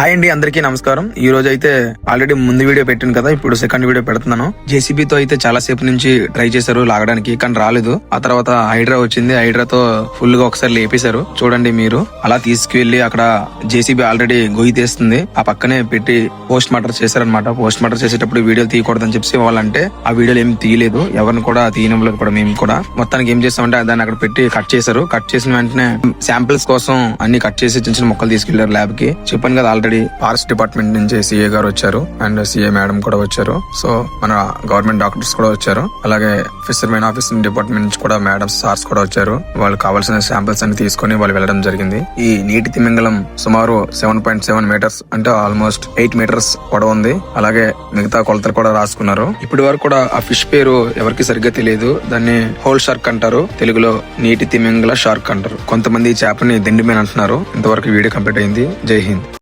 Hi అండి అందరికీ నమస్కారం. ఈ రోజు అయితే ఆల్రెడీ ముందు వీడియో పెట్టాను కదా ఇప్పుడు సెకండ్ వీడియో పెడుతున్నాను. JCB తో అయితే చాలా సేపు నుంచి ట్రై చేశారు లాగడానికి కానీ రాలేదు. ఆ తర్వాత హైడ్రా వచ్చింది హైడ్రాతో ఫుల్గా ఒకసారి లేపేశారు. చూడండి మీరు అలా తీసుకువెళ్ళి అక్కడ జేసీబీ ఆల్రెడీ గొయ్యి తీస్తుంది. ఆ పక్కనే పెట్టి పోస్ట్ మార్టర్ చేశారనమాట పోస్ట్ మార్టర్ చేసేటప్పుడు వీడియోలు తీయకూడదని చెప్పి వాళ్ళంటే ఆ వీడియోలు ఏం తీయలేదు. ఎవరిని కూడా తీయనంలో కూడా మేము కూడా. మొత్తానికి ఏం చేస్తామంటే దాన్ని అక్కడ పెట్టి కట్ చేశారు. కట్ చేసిన వెంటనే శాంపిల్స్ కోసం అన్ని కట్ చేసి చిన్న చిన్న మొక్కలు తీసుకెళ్ళారు ల్యాబ్కి చెప్పాను కదా ఆల్రెడీ ఫారెస్ట్ డిపార్ట్మెంట్ నుంచి సిఏ గారు వచ్చారు అండ్ సిఏ మేడం కూడా వచ్చారు. సో మన గవర్నమెంట్ డాక్టర్స్ కూడా వచ్చారు. అలాగే ఫిషర్మెన్ ఆఫీస్ డిపార్ట్మెంట్ నుంచి కూడా మేడం సార్స్ కూడా వచ్చారు. వాళ్ళు కావాల్సిన శాంపిల్స్ అన్ని తీసుకొని వాళ్ళు వెళ్ళడం జరిగింది. ఈ నీటి తిమింగలం సుమారు సెవెన్ పాయింట్ సెవెన్ మీటర్స్ అంటే ఆల్మోస్ట్ ఎయిట్ మీటర్స్ పొడవు ఉంది. అలాగే మిగతా కొలతలు కూడా రాసుకున్నారు. ఇప్పటి వరకు కూడా ఆ ఫిష్ పేరు ఎవరికి సరిగ్గా తెలియదు. దాన్ని హోల్ షార్క్ అంటారు. తెలుగులో నీటి తిమింగల షార్క్ అంటారు. కొంతమంది ఈ చేపని దిండిమేన్ అంటున్నారు. ఇంతవరకు వీడియో కంప్లీట్ అయింది. జై హింద్.